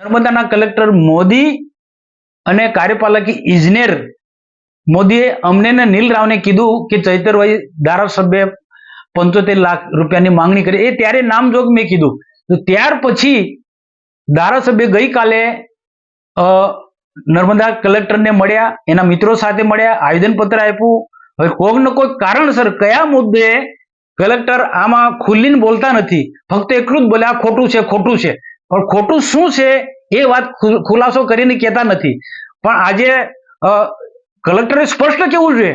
નર્મદાના કલેક્ટર મોદી અને કાર્યપાલકી ઇજનેર મોદીએ અમને નીલ રાવને કીધું કે ચૈતરભાઈ ધારાસભ્ય પંચોતેર લાખ રૂપિયાની માંગણી કરી. એ ત્યારે નામજોગ મેં કીધું. તો ત્યાર પછી ધારાસભ્ય ગઈકાલે નર્મદા કલેક્ટરને મળ્યા, એના મિત્રો સાથે મળ્યા, આવેદનપત્ર આપ્યું. હવે કોઈક ને કોઈક કારણસર કયા મુદ્દે કલેક્ટર આમાં ખુલ્લીને બોલતા નથી. ફક્ત એટલું જ બોલે, આ ખોટું છે ખોટું છે. પણ ખોટું શું છે એ વાત ખુલાસો કરીને કહેતા નથી. પણ આજે કલેક્ટરે સ્પષ્ટ કેવું જોઈએ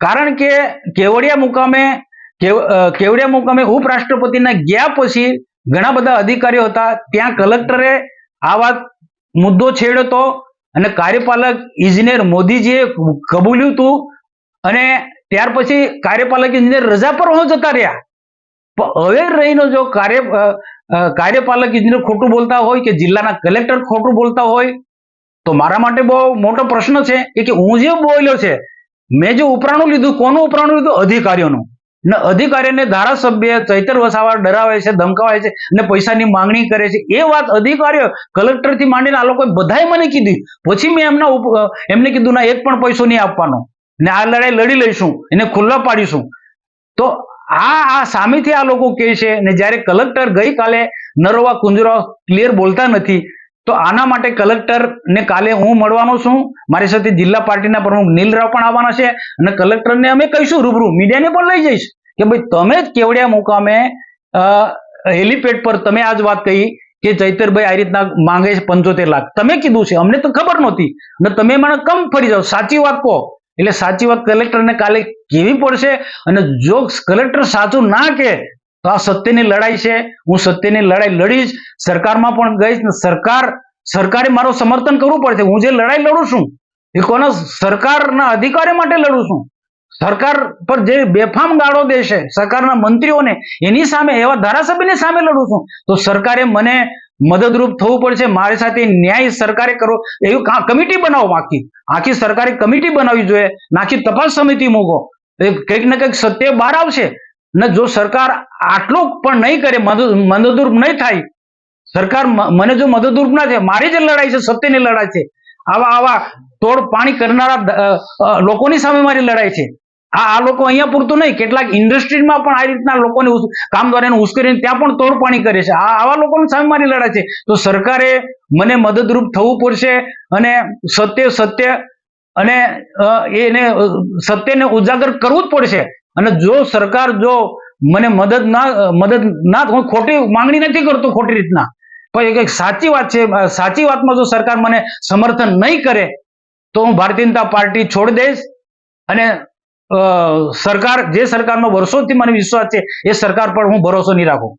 કારણ કે કેવડિયા મુકામે કેવડિયા મુકામે ઉપરાષ્ટ્રપતિના ગયા પછી ઘણા બધા અધિકારીઓ હતા. ત્યાં કલેક્ટરે આ વાત મુદ્દો છેડ્યો અને કાર્યપાલક ઇજનેર મોદીજીએ કબૂલ્યું હતું અને ત્યાર પછી કાર્યપાલક ઇજનેર રજા પર હો જતા રહ્યા. હવે રહીનો જો કાર્ય કાર્યપાલક ઇજનેર ખોટું બોલતા હોય કે જિલ્લાના કલેક્ટર ખોટું બોલતા હોય, તો મારા માટે બહુ મોટો પ્રશ્ન છે કે હું જે બોલ્યો છે, મેં જે ઉપરાણું લીધું, કોનું ઉપરાણું લીધું? અધિકારીઓનું. ને અધિકારીને ધારાસભ્ય ચૈતર વસાવા ડરાવે છે, ધમકાવે છે અને પૈસાની માંગણી કરે છે. એ વાત અધિકારીઓ કલેક્ટરથી માંડીને આ લોકોએ બધાએ મને કીધી. પછી મેં એમના એમને કીધું, ના, એક પણ પૈસો નહીં આપવાનો. ને આ લડાઈ લડી લઈશું, એને ખુલ્લા પાડીશું. તો આ આ સામેથી આ લોકો કહે છે ને જ્યારે કલેક્ટર ગઈકાલે નરોવા કુંજરા ક્લિયર બોલતા નથી, તો આના માટે કલેક્ટર ને કાલે હું મળવાનો છું. મારી સાથે જિલ્લા પાર્ટીના પ્રમુખ નીલરાવ પણ આવવાના છે અને કલેક્ટરને અમે કહીશું રૂબરૂ. મીડિયાને પણ લઈ જઈશ કે ભાઈ તમે જ કેવડિયા મુકામે હેલીપેડ પર તમે આજ વાત કહી કે ચૈતરભાઈ આ રીતના માંગે છે પંચોતેર લાખ. તમે કીધું છે. અમને તો ખબર નહોતી. અને તમે મને કમ ફરી જાઓ. સાચી વાત કહો. એટલે સાચી વાત કલેક્ટરને કાલે કેવી પડશે અને જો કલેક્ટર સાચું ના કે તો આ સત્યની લડાઈ છે. હું સત્યની લડાઈ લડીશ, સરકારમાં પણ ગઈશ ને સરકાર, સરકારે મારું સમર્થન કરવું પડશે. હું જે લડાઈ લડું છું, એ કોના સરકારના અધિકારી માટે લડું છું. સરકાર પર જે બેફામ ગાળો દે છે સરકારના મંત્રીઓને, એની સામે, એવા ધારાસભ્યની સામે લડું છું. તો સરકારે મને મદદરૂપ થવું પડશે. મારી સાથે ન્યાય સરકારે કરો. એવું કમિટી બનાવો આખી. આખી સરકારે કમિટી બનાવવી જોઈએ. નાખી તપાસ સમિતિ મૂકો. કંઈક ને કંઈક સત્ય બહાર આવશે. ને જો સરકાર આટલું પણ નહીં કરે મદદ મદદરૂપ નહીં થાય, સરકાર મને જો મદદરૂપ ના થાય, મારી જે લડાઈ છે, સત્યની લડાઈ છે. આવા આવા તોડ પાણી કરનારા લોકોની સામે મારી લડાઈ છે. આ આ લોકો અહીંયા પૂરતું નહીં. કેટલાક ઇન્ડસ્ટ્રીમાં પણ આ રીતના લોકોને ઉસ- કામદારોને ઉશ્કેરીને ત્યાં પણ તોડપાણી કરે છે. આ આવા લોકોની સામે મારી લડાઈ છે. તો સરકારે મને મદદરૂપ થવું પડશે અને સત્ય સત્ય અને એને સત્યને ઉજાગર કરવું જ પડશે. અને જો સરકાર જો મને મદદ ના મદદ ના હું ખોટી માંગણી નથી કરતો ખોટી રીતના. પણ એક સાચી વાત છે સાચી વાતમાં જો સરકાર મને સમર્થન નહીં કરે, તો હું ભારતીય જનતા પાર્ટી છોડી દઈશ અને સરકાર જે સરકારનો વર્ષોથી મને વિશ્વાસ છે એ સરકાર પર હું ભરોસો નહીં રાખું.